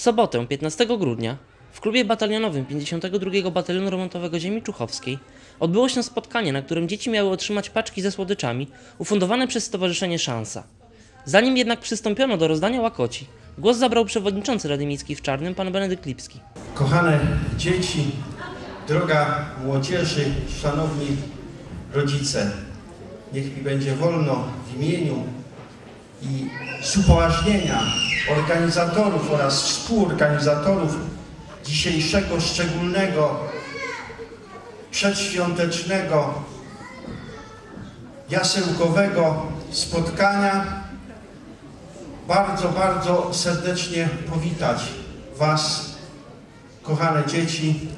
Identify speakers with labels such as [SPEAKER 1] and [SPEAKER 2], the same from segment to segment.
[SPEAKER 1] W sobotę, 15 grudnia, w klubie batalionowym 52 Batalionu Remontowego Ziemi Czuchowskiej odbyło się spotkanie, na którym dzieci miały otrzymać paczki ze słodyczami ufundowane przez Stowarzyszenie Szansa. Zanim jednak przystąpiono do rozdania łakoci, głos zabrał przewodniczący Rady Miejskiej w Czarnym, pan Benedykt Lipski.
[SPEAKER 2] Kochane dzieci, droga młodzieży, szanowni rodzice, niech mi będzie wolno w imieniu i z upoważnienia organizatorów oraz współorganizatorów dzisiejszego szczególnego, przedświątecznego, jasełkowego spotkania bardzo, bardzo serdecznie powitać Was kochane dzieci,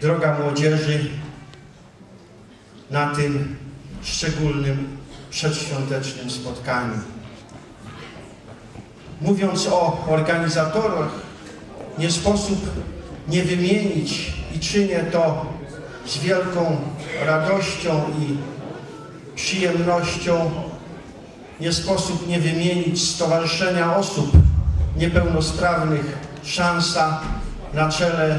[SPEAKER 2] droga młodzieży, na tym szczególnym przedświątecznym spotkaniu. Mówiąc o organizatorach, nie sposób nie wymienić i czynię to z wielką radością i przyjemnością, nie sposób nie wymienić Stowarzyszenia Osób Niepełnosprawnych Szansa na czele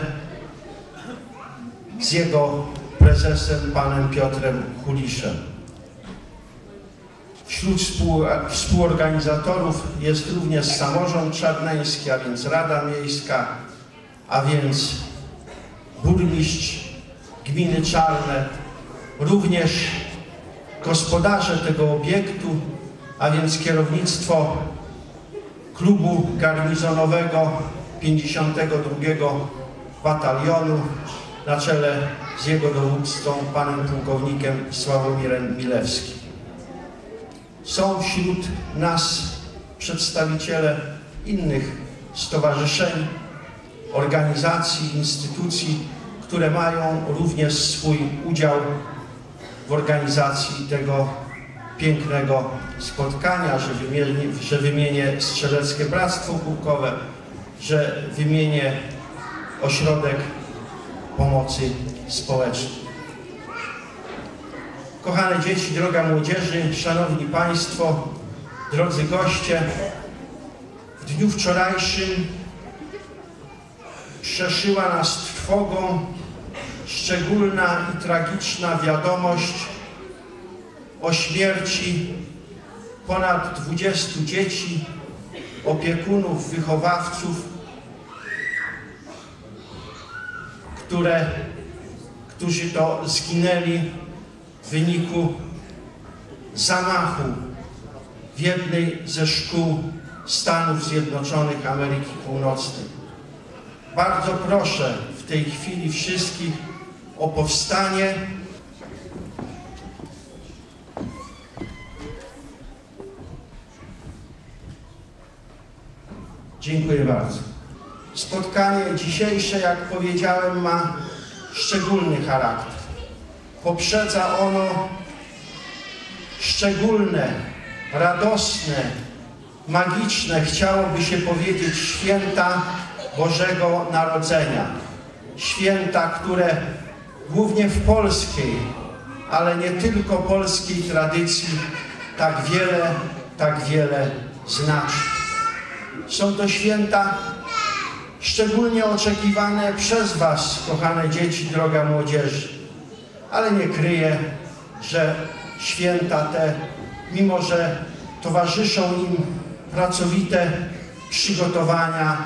[SPEAKER 2] z jego prezesem, panem Piotrem Kuliszem. Wśród współ, współorganizatorów jest również samorząd czarneński, a więc Rada Miejska, a więc burmistrz gminy Czarne, również gospodarze tego obiektu, a więc kierownictwo klubu garnizonowego 52 Batalionu na czele z jego dowódcą, panem pułkownikiem Sławomirem Milewskim. Są wśród nas przedstawiciele innych stowarzyszeń, organizacji, instytucji, które mają również swój udział w organizacji tego pięknego spotkania, że wymienię, że wymienię Strzeleckie Bractwo Pułkowe, że wymienię Ośrodek Pomocy Społecznej. Kochane dzieci, droga młodzieży, szanowni państwo, drodzy goście, w dniu wczorajszym przeszyła nas trwogą szczególna i tragiczna wiadomość o śmierci ponad 20 dzieci, opiekunów, wychowawców, które, którzy to zginęli w wyniku zamachu w jednej ze szkół Stanów Zjednoczonych Ameryki Północnej. Bardzo proszę w tej chwili wszystkich o powstanie. Dziękuję bardzo. Spotkanie dzisiejsze, jak powiedziałem, ma szczególny charakter. Poprzedza ono szczególne, radosne, magiczne, chciałoby się powiedzieć, święta Bożego Narodzenia. Święta, które głównie w polskiej, ale nie tylko polskiej tradycji tak wiele, tak wiele znaczy. Są to święta szczególnie oczekiwane przez Was, kochane dzieci, droga młodzieży. Ale nie kryję, że święta te, mimo że towarzyszą im pracowite przygotowania,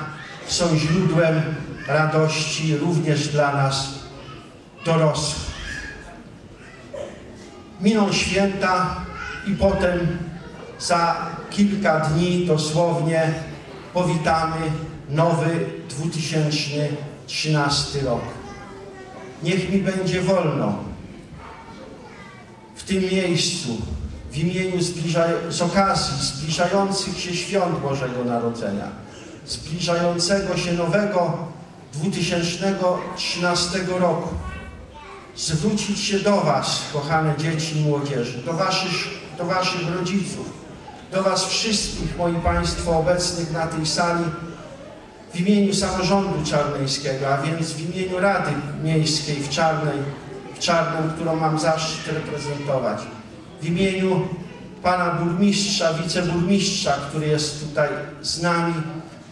[SPEAKER 2] są źródłem radości również dla nas dorosłych. Miną święta i potem za kilka dni dosłownie powitamy nowy 2013 rok. Niech mi będzie wolno w tym miejscu, w imieniu z okazji zbliżających się świąt Bożego Narodzenia, zbliżającego się nowego 2013 roku, zwrócić się do Was, kochane dzieci i młodzieży, do Waszych, do waszych rodziców, do Was wszystkich, moi Państwo, obecnych na tej sali, w imieniu samorządu czarneńskiego, a więc w imieniu Rady Miejskiej w Czarnej, w Czarnym, którą mam zaszczyt reprezentować, w imieniu pana burmistrza, wiceburmistrza, który jest tutaj z nami,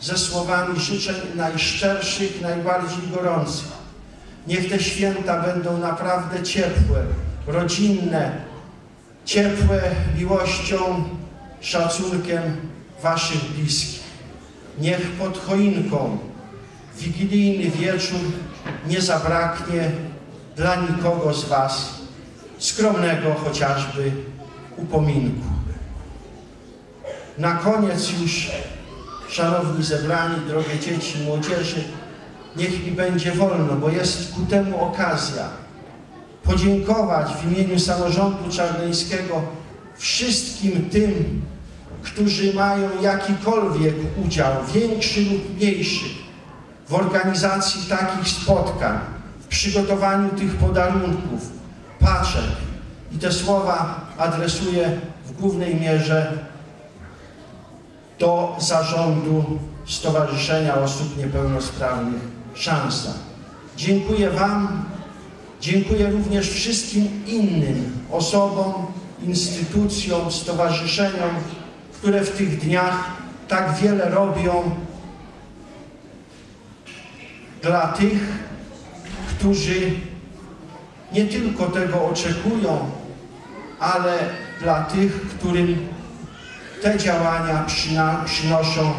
[SPEAKER 2] ze słowami życzeń najszczerszych, najbardziej gorących. Niech te święta będą naprawdę ciepłe, rodzinne, ciepłe miłością, szacunkiem Waszych bliskich. Niech pod choinką wigilijny wieczór nie zabraknie dla nikogo z Was skromnego chociażby upominku. Na koniec już, szanowni zebrani, drogie dzieci młodzieży, niech mi będzie wolno, bo jest ku temu okazja, podziękować w imieniu samorządu czarneńskiego wszystkim tym, którzy mają jakikolwiek udział, większy lub mniejszy, w organizacji takich spotkań, przygotowaniu tych podarunków, paczek. I te słowa adresuję w głównej mierze do zarządu Stowarzyszenia Osób Niepełnosprawnych Szansa. Dziękuję Wam, dziękuję również wszystkim innym osobom, instytucjom, stowarzyszeniom, które w tych dniach tak wiele robią dla tych, którzy nie tylko tego oczekują, ale dla tych, którym te działania przyna- przynoszą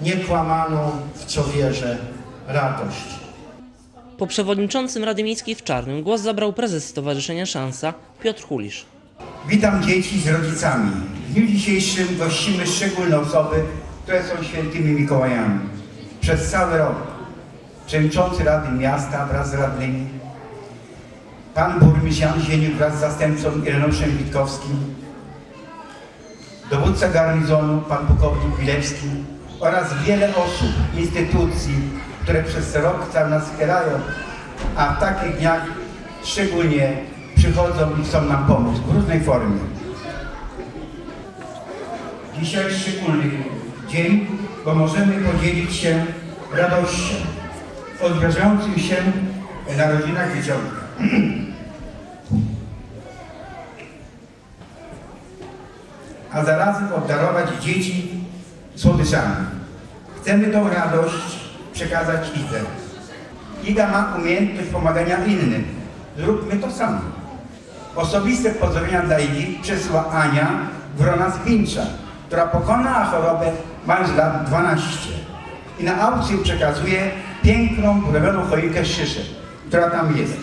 [SPEAKER 2] niekłamaną, w co wierzę, radość.
[SPEAKER 1] Po przewodniczącym Rady Miejskiej w Czarnym głos zabrał prezes Stowarzyszenia Szansa Piotr Hulisz.
[SPEAKER 3] Witam dzieci z rodzicami. W dniu dzisiejszym gościmy szczególne osoby, które są świętymi Mikołajami. Przez cały rok przewodniczący Rady Miasta wraz z radnymi, pan burmistrz Jan Zieniuk wraz z zastępcą Ireneuszem Witkowskim, dowódca garnizonu, pan pułkownik Wilewski oraz wiele osób, instytucji, które przez rok cały nas wspierają, a w takich dniach szczególnie przychodzą i chcą nam pomóc w różnej formie. Dzisiaj szczególny dzień, bo możemy podzielić się radością odgrażającym się narodzinach dzieciątka. A zarazem obdarować dzieci słodyczami. Chcemy tą radość przekazać Idze. Iga ma umiejętność pomagania innym. Zróbmy to samo. Osobiste pozdrowienia dla Igi przesyła Ania Wrona z Wincza, która pokonała chorobę mając lat 12. I na aukcję przekazuje piękną, burowioną choinkę z szyszek, która tam jest.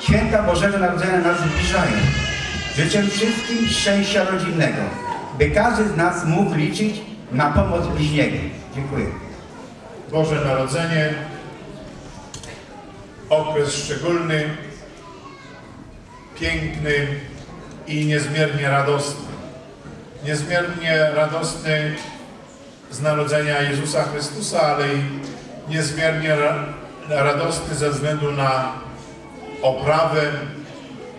[SPEAKER 3] Święta Bożego Narodzenia nas zbliżają. Życzę wszystkim szczęścia rodzinnego, by każdy z nas mógł liczyć na pomoc bliźniego. Dziękuję.
[SPEAKER 4] Boże Narodzenie, okres szczególny, piękny i niezmiernie radosny. Niezmiernie radosny z narodzenia Jezusa Chrystusa, ale i niezmiernie ra- radosny ze względu na oprawę,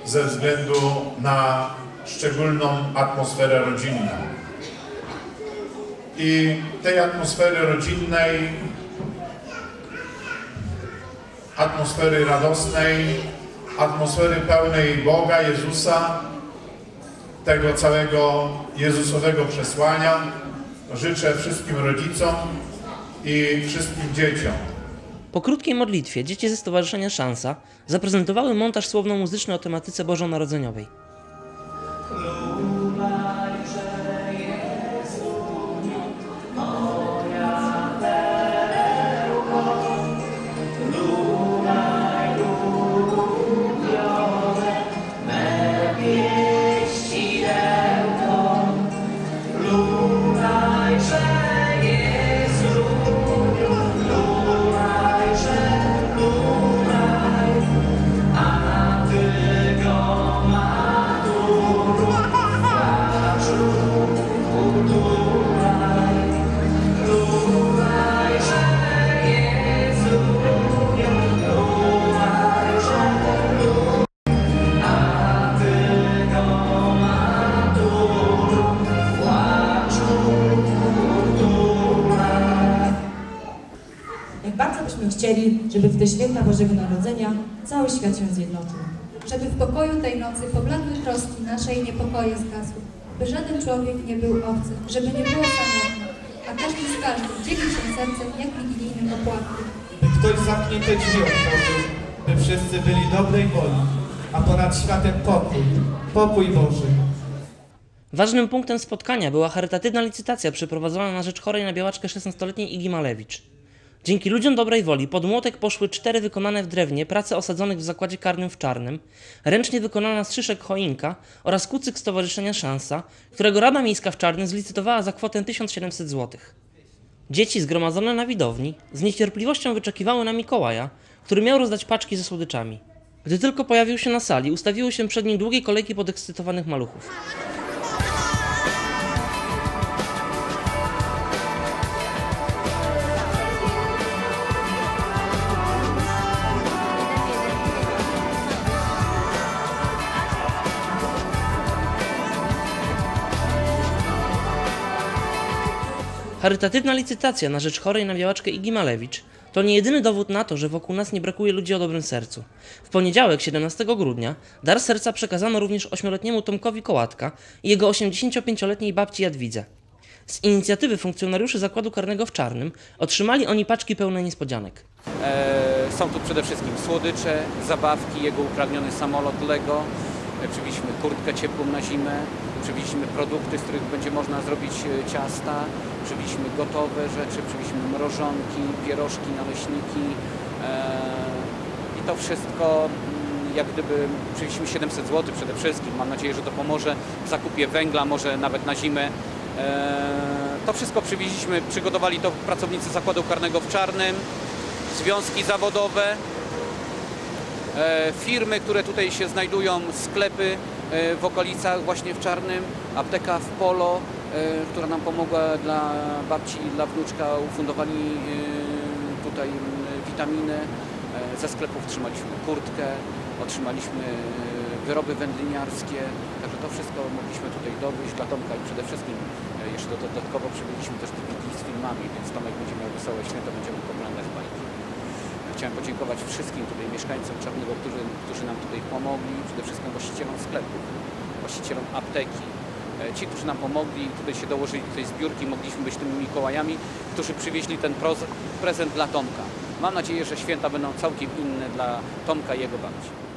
[SPEAKER 4] ze względu na szczególną atmosferę rodzinną. I tej atmosfery rodzinnej, atmosfery radosnej, atmosfery pełnej Boga, Jezusa, tego całego Jezusowego przesłania życzę wszystkim rodzicom i wszystkim dzieciom.
[SPEAKER 1] Po krótkiej modlitwie dzieci ze Stowarzyszenia Szansa zaprezentowały montaż słowno-muzyczny o tematyce bożonarodzeniowej.
[SPEAKER 5] Chcieli, żeby w te święta Bożego Narodzenia cały świat się zjednoczył.
[SPEAKER 6] żeby w pokoju tej nocy pobladłe troski nasze i niepokoje zgasły, by żaden człowiek nie był obcy, żeby nie było samotny, a każdy z każdym dzieli się sercem jak wigilijnym opłatkiem.
[SPEAKER 7] by ktoś zamknięte drzwi otworzył, by wszyscy byli dobrej woli, a ponad światem pokój, pokój Boży.
[SPEAKER 1] Ważnym punktem spotkania była charytatywna licytacja przeprowadzona na rzecz chorej na białaczkę 16-letniej Igi Malewicz. Dzięki ludziom dobrej woli pod młotek poszły cztery wykonane w drewnie prace osadzonych w zakładzie karnym w Czarnym, ręcznie wykonana z szyszek choinka oraz kucyk Stowarzyszenia Szansa, którego Rada Miejska w Czarnym zlicytowała za kwotę 1700 zł. Dzieci zgromadzone na widowni z niecierpliwością wyczekiwały na Mikołaja, który miał rozdać paczki ze słodyczami. Gdy tylko pojawił się na sali, ustawiły się przed nim długie kolejki podekscytowanych maluchów. Charytatywna licytacja na rzecz chorej na białaczkę Igi Malewicz to nie jedyny dowód na to, że wokół nas nie brakuje ludzi o dobrym sercu. W poniedziałek, 17 grudnia, dar serca przekazano również ośmioletniemu Tomkowi Kołatka i jego 85-letniej babci Jadwidze. Z inicjatywy funkcjonariuszy zakładu karnego w Czarnym otrzymali oni paczki pełne niespodzianek.
[SPEAKER 8] E, Są tu przede wszystkim słodycze, zabawki, jego upragniony samolot Lego. E, Przywieźliśmy kurtkę ciepłą na zimę, przywieźliśmy produkty, z których będzie można zrobić e, ciasta, przywieźliśmy gotowe rzeczy, przywieźliśmy mrożonki, pierożki, naleśniki. E, I to wszystko mm, jak gdyby przywieźliśmy 700 zł przede wszystkim. Mam nadzieję, że to pomoże w zakupie węgla, może nawet na zimę. E, To wszystko przywieźliśmy, przygotowali to pracownicy zakładu karnego w Czarnym związki zawodowe, e, firmy, które tutaj się znajdują, sklepy w okolicach właśnie w Czarnym, apteka w Polo, która nam pomogła dla babci i dla wnuczka, ufundowali e, tutaj m, witaminy. Ze sklepów trzymaliśmy kurtkę, otrzymaliśmy wyroby wędliniarskie, także to wszystko mogliśmy tutaj dowieść dla Tomka i przede wszystkim jeszcze dodatkowo przywieźliśmy też DVD z filmami, więc Tomek będzie miał wesołe święto, będziemy oglądać bajki. Chciałem podziękować wszystkim tutaj mieszkańcom Czarnego, którzy, którzy nam tutaj pomogli, przede wszystkim właścicielom sklepów, właścicielom apteki. E, Ci, którzy nam pomogli, tutaj się dołożyli do tej zbiórki, mogliśmy być tymi Mikołajami, którzy przywieźli ten prezent dla Tomka. Mam nadzieję, że święta będą całkiem inne dla Tomka i jego babci.